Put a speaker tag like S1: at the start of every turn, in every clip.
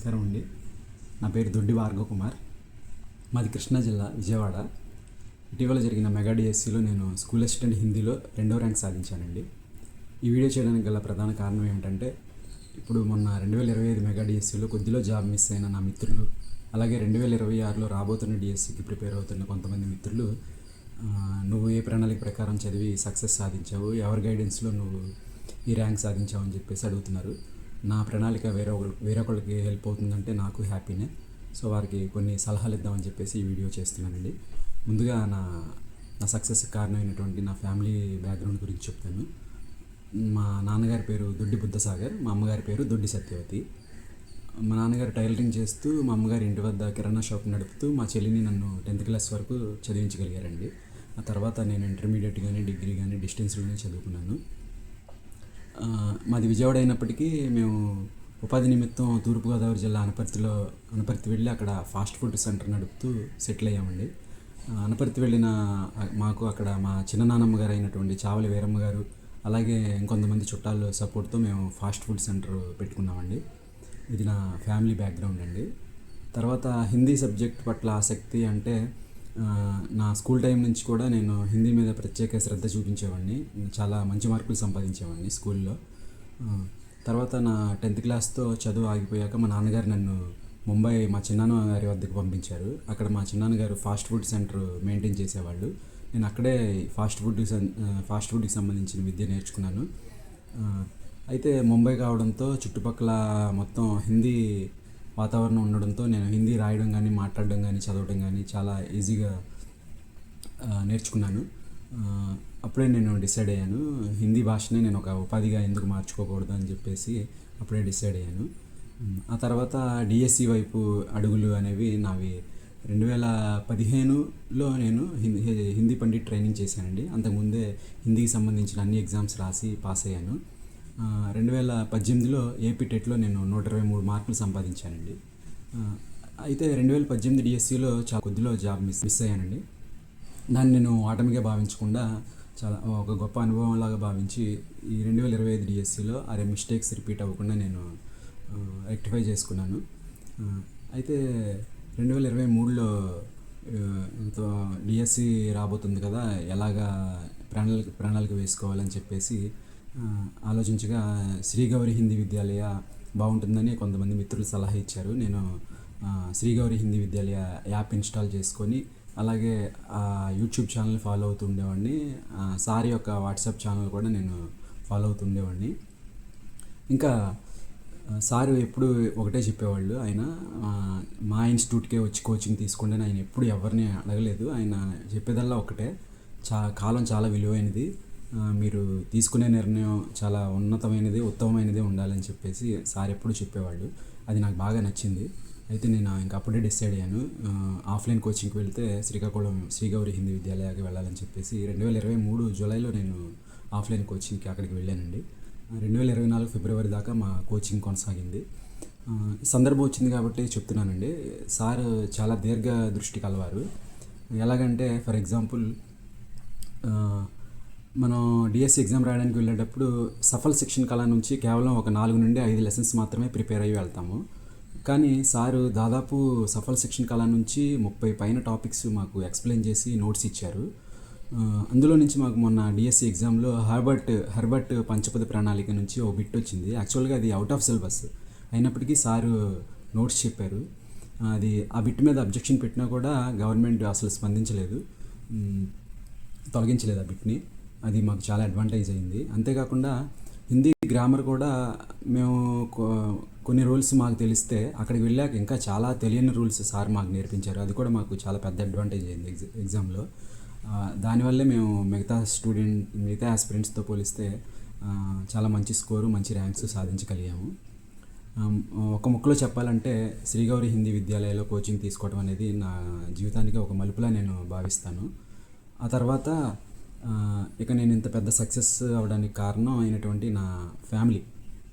S1: నమస్కారం అండి. నా పేరు దొడ్డి భార్గవ్ కుమార్. మాది కృష్ణా జిల్లా విజయవాడ. ఇటీవల జరిగిన మెగా డిఎస్సిలో నేను స్కూల్ అసిస్టెంట్ హిందీలో రెండో ర్యాంక్ సాధించానండి. ఈ వీడియో చేయడానికి గల ప్రధాన కారణం ఏంటంటే ఇప్పుడు మొన్న రెండు వేల ఇరవై ఐదు మెగా డిఎస్సిలో కొద్దిలో జాబ్ మిస్ అయిన నా మిత్రులు అలాగే రెండు వేల ఇరవై ఆరులో రాబోతున్న డిఎస్సికి ప్రిపేర్ అవుతున్న కొంతమంది మిత్రులు నువ్వు ఏ ప్రణాళిక ప్రకారం చదివి సక్సెస్ సాధించావు ఎవరి గైడెన్స్లో నువ్వు ఈ ర్యాంక్ సాధించావు అని చెప్పేసి అడుగుతున్నారు. నా ప్రణాళిక వేరే ఒకరు వేరొకరికి హెల్ప్ అవుతుందంటే నాకు హ్యాపీనే సో వారికి కొన్ని సలహాలు ఇద్దామని చెప్పేసి ఈ వీడియో చేస్తున్నానండి. ముందుగా నా నా సక్సెస్ కారణమైనటువంటి నా ఫ్యామిలీ బ్యాక్గ్రౌండ్ గురించి చెప్తాను. మా నాన్నగారి పేరు దొడ్డి బుద్ధసాగర్ మా అమ్మగారి పేరు దొడ్డి సత్యవతి. మా నాన్నగారు టైలరింగ్ చేస్తూ మా అమ్మగారి ఇంటి వద్ద కిరాణా షాప్ నడుపుతూ మా చెల్లిని నన్ను టెన్త్ క్లాస్ వరకు చదివించగలిగారండి. ఆ తర్వాత నేను ఇంటర్మీడియట్ కానీ డిగ్రీ కానీ డిస్టెన్స్లోనే చదువుకున్నాను. మాది విజయవాడ అయినప్పటికీ మేము ఉపాధి నిమిత్తం తూర్పుగోదావరి జిల్లా అనపర్తిలో అనపర్తి వెళ్ళి అక్కడ ఫాస్ట్ ఫుడ్ సెంటర్ నడుపుతూ సెటిల్ అయ్యామండి. అనపర్తి వెళ్ళిన మాకు అక్కడ మా చిన్ననాన్నమ్మ గారు అయినటువంటి చావలి వీరమ్మ గారు అలాగే ఇంకొంతమంది చుట్టాలు సపోర్ట్తో మేము ఫాస్ట్ ఫుడ్ సెంటర్ పెట్టుకున్నామండి. ఇది నా ఫ్యామిలీ బ్యాక్గ్రౌండ్ అండి. తర్వాత హిందీ సబ్జెక్ట్ పట్ల ఆసక్తి అంటే నా స్కూల్ టైం నుంచి కూడా నేను హిందీ మీద ప్రత్యేక శ్రద్ధ చూపించేవాడిని. చాలా మంచి మార్కులు సంపాదించేవాడిని స్కూల్లో. తర్వాత నా టెన్త్ క్లాస్తో చదువు ఆగిపోయాక మా నాన్నగారు నన్ను ముంబై మా చిన్నాన్న గారి వద్దకు పంపించారు. అక్కడ మా చిన్నాన్న గారు ఫాస్ట్ ఫుడ్ సెంటర్ మెయింటైన్ చేసేవాళ్ళు. నేను అక్కడే ఫాస్ట్ ఫుడ్ ఫాస్ట్ ఫుడ్కి సంబంధించిన విద్య నేర్చుకున్నాను. అయితే ముంబై కావడంతో చుట్టుపక్కల మొత్తం హిందీ వాతావరణం ఉండడంతో నేను హిందీ రాయడం కానీ మాట్లాడడం కానీ చదవడం కానీ చాలా ఈజీగా నేర్చుకున్నాను. అప్పుడే నేను డిసైడ్ అయ్యాను. హిందీ భాషనే నేను ఒక ఉపాధిగా ఎందుకు మార్చుకోకూడదు అని చెప్పేసి అప్పుడే డిసైడ్ అయ్యాను. ఆ తర్వాత డిఎస్సి వైపు అడుగులు అనేవి నావి రెండు వేల పదిహేనులో నేను హిందీ హిందీ పండిట్ ట్రైనింగ్ చేశానండి. అంతకుముందే హిందీకి సంబంధించిన అన్ని ఎగ్జామ్స్ రాసి పాస్ అయ్యాను. రెండు వేల పద్దెనిమిదిలో ఏపీ టెట్లో నేను నూట ఇరవై మూడు మార్కులు సంపాదించానండి. అయితే రెండు వేల పద్దెనిమిది డిఎస్సిలో చాలా కొద్దిలో జాబ్ మిస్ మిస్ అయ్యానండి. దాన్ని నేను ఆటమిగా భావించకుండా చాలా ఒక గొప్ప అనుభవం లాగా భావించి ఈ రెండు వేల ఇరవై ఐదు డిఎస్సిలో అరే మిస్టేక్స్ రిపీట్ అవ్వకుండా నేను రెక్టిఫై చేసుకున్నాను. అయితే రెండు వేల ఇరవై మూడులో డిఎస్సి రాబోతుంది కదా ఎలాగా ప్రణాళిక ప్రణాళిక వేసుకోవాలని చెప్పేసి ఆలోచించగా శ్రీగౌరి హిందీ విద్యాలయ బాగుంటుందని కొంతమంది మిత్రులు సలహా ఇచ్చారు. నేను శ్రీగౌరి హిందీ విద్యాలయ యాప్ ఇన్స్టాల్ చేసుకొని అలాగే ఆ యూట్యూబ్ ఛానల్ ఫాలో అవుతుండేవాడిని. సార్ యొక్క వాట్సాప్ ఛానల్ కూడా నేను ఫాలో అవుతుండేవాడిని. ఇంకా సార్ ఎప్పుడు ఒకటే చెప్పేవాళ్ళు. ఆయన మా ఇన్స్టిట్యూట్కే వచ్చి కోచింగ్ తీసుకోండి అని ఆయన ఎప్పుడు ఎవరిని అడగలేదు. ఆయన చెప్పేదల్లా ఒకటే. చా కాలం చాలా విలువైనది. మీరు తీసుకునే నిర్ణయం చాలా ఉన్నతమైనది ఉత్తమమైనది ఉండాలని చెప్పేసి సార్ ఎప్పుడు చెప్పేవాళ్ళు. అది నాకు బాగా నచ్చింది. అయితే నేను ఇంకా అప్పుడే డిసైడ్ అయ్యాను. ఆఫ్లైన్ కోచింగ్కి వెళ్తే శ్రీకాకుళం శ్రీగౌరి హిందీ విద్యాలయాకి వెళ్ళాలని చెప్పేసి రెండు వేల ఇరవై మూడు జూలైలో నేను ఆఫ్లైన్ కోచింగ్కి అక్కడికి వెళ్ళానండి. రెండు వేల ఇరవై నాలుగు ఫిబ్రవరి దాకా మా కోచింగ్ కొనసాగింది. సందర్భం వచ్చింది కాబట్టి చెప్తున్నానండి. సార్ చాలా దీర్ఘ దృష్టి కలవారు. ఎలాగంటే ఫర్ ఎగ్జాంపుల్ మనం డిఎస్సి ఎగ్జామ్ రాయడానికి వెళ్ళేటప్పుడు సఫల్ శిక్షణ కళ నుంచి కేవలం ఒక నాలుగు నుండి ఐదు లెసన్స్ మాత్రమే ప్రిపేర్ అయ్యి వెళ్తాము. కానీ సారు దాదాపు సఫల్ శిక్షణ కళ నుంచి ముప్పై పైన టాపిక్స్ మాకు ఎక్స్ప్లెయిన్ చేసి నోట్స్ ఇచ్చారు. అందులో నుంచి మాకు మొన్న డిఎస్సి ఎగ్జామ్లో హర్బర్ట్ హర్బర్ట్ పంచపద ప్రణాళిక నుంచి ఓ బిట్ వచ్చింది. యాక్చువల్గా అది అవుట్ ఆఫ్ సిలబస్ అయినప్పటికీ సారు నోట్స్ చెప్పారు. అది ఆ బిట్ మీద అబ్జెక్షన్ పెట్టినా కూడా గవర్నమెంట్ అసలు స్పందించలేదు. తొలగించలేదు ఆ బిట్ని. అది మాకు చాలా అడ్వాంటేజ్ అయింది. అంతేకాకుండా హిందీ గ్రామర్ కూడా మేము కొన్ని రూల్స్ మాకు తెలిస్తే అక్కడికి వెళ్ళాక ఇంకా చాలా తెలియని రూల్స్ సార్ మాకు నేర్పించారు. అది కూడా మాకు చాలా పెద్ద అడ్వాంటేజ్ అయింది ఎగ్జా ఎగ్జామ్లో దానివల్లే మేము మిగతా స్టూడెంట్ మిగతా ఆస్పిరెంట్స్తో పోలిస్తే చాలా మంచి స్కోరు మంచి ర్యాంక్స్ సాధించగలిగాము. ఒక ముక్కలో చెప్పాలంటే శ్రీగౌరి హిందీ విద్యాలయంలో కోచింగ్ తీసుకోవడం అనేది నా జీవితానికి ఒక మలుపులా నేను భావిస్తాను. ఆ తర్వాత ఇక నేను ఇంత పెద్ద సక్సెస్ అవ్వడానికి కారణం అయినటువంటి నా ఫ్యామిలీ.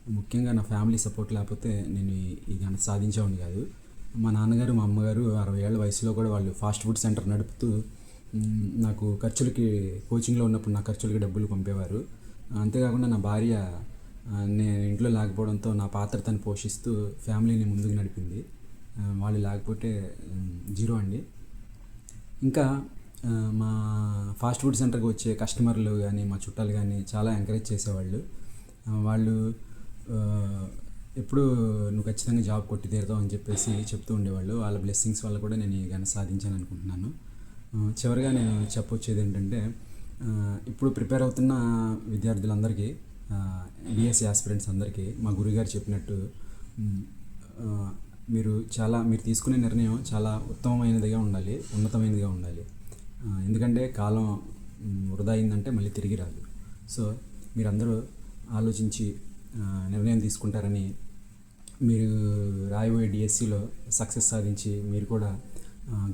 S1: ముఖ్యంగా నా ఫ్యామిలీ సపోర్ట్ లేకపోతే నేను ఈ- అంత సాధించేవాడిని కాదు. మా నాన్నగారు మా అమ్మగారు అరవై ఏళ్ళ వయసులో కూడా వాళ్ళు ఫాస్ట్ ఫుడ్ సెంటర్ నడుపుతూ నాకు ఖర్చులకి కోచింగ్లో ఉన్నప్పుడు నా ఖర్చులకి డబ్బులు పంపేవారు. అంతేకాకుండా నా భార్య నేను ఇంట్లో లేకపోవడంతో నా పాత్ర తను పోషిస్తూ ఫ్యామిలీని ముందుకు నడిపింది. వాళ్ళు లేకపోతే జీరో అండి. ఇంకా మా ఫాస్ట్ ఫుడ్ సెంటర్కి వచ్చే కస్టమర్లు కానీ మా చుట్టాలు కానీ చాలా ఎంకరేజ్ చేసేవాళ్ళు. వాళ్ళు ఎప్పుడు నువ్వు ఖచ్చితంగా జాబ్ కొట్టి తీరుతావు అని చెప్పేసి చెప్తూ ఉండేవాళ్ళు. వాళ్ళ బ్లెస్సింగ్స్ వల్ల కూడా నేను ఏదైనా సాధించాను అనుకుంటున్నాను. చివరిగా నేను చెప్పొచ్చేది ఏంటంటే ఇప్పుడు ప్రిపేర్ అవుతున్న విద్యార్థులందరికీ బిఎస్సి ఆస్పిరెంట్స్ అందరికీ మా గురుగారు చెప్పినట్టు మీరు చాలా మీరు తీసుకునే నిర్ణయం చాలా ఉత్తమమైనదిగా ఉండాలి ఉన్నతమైనదిగా ఉండాలి. ఎందుకంటే కాలం వృధా అయిందంటే మళ్ళీ తిరిగి రాదు. సో మీరందరూ ఆలోచించి నిర్ణయం తీసుకుంటారని మీరు రాయబోయే డిఎస్సిలో సక్సెస్ సాధించి మీరు కూడా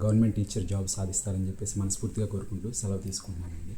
S1: గవర్నమెంట్ టీచర్ జాబ్ సాధిస్తారని చెప్పేసి మనస్ఫూర్తిగా కోరుకుంటూ సెలవు తీసుకుంటున్నానండి.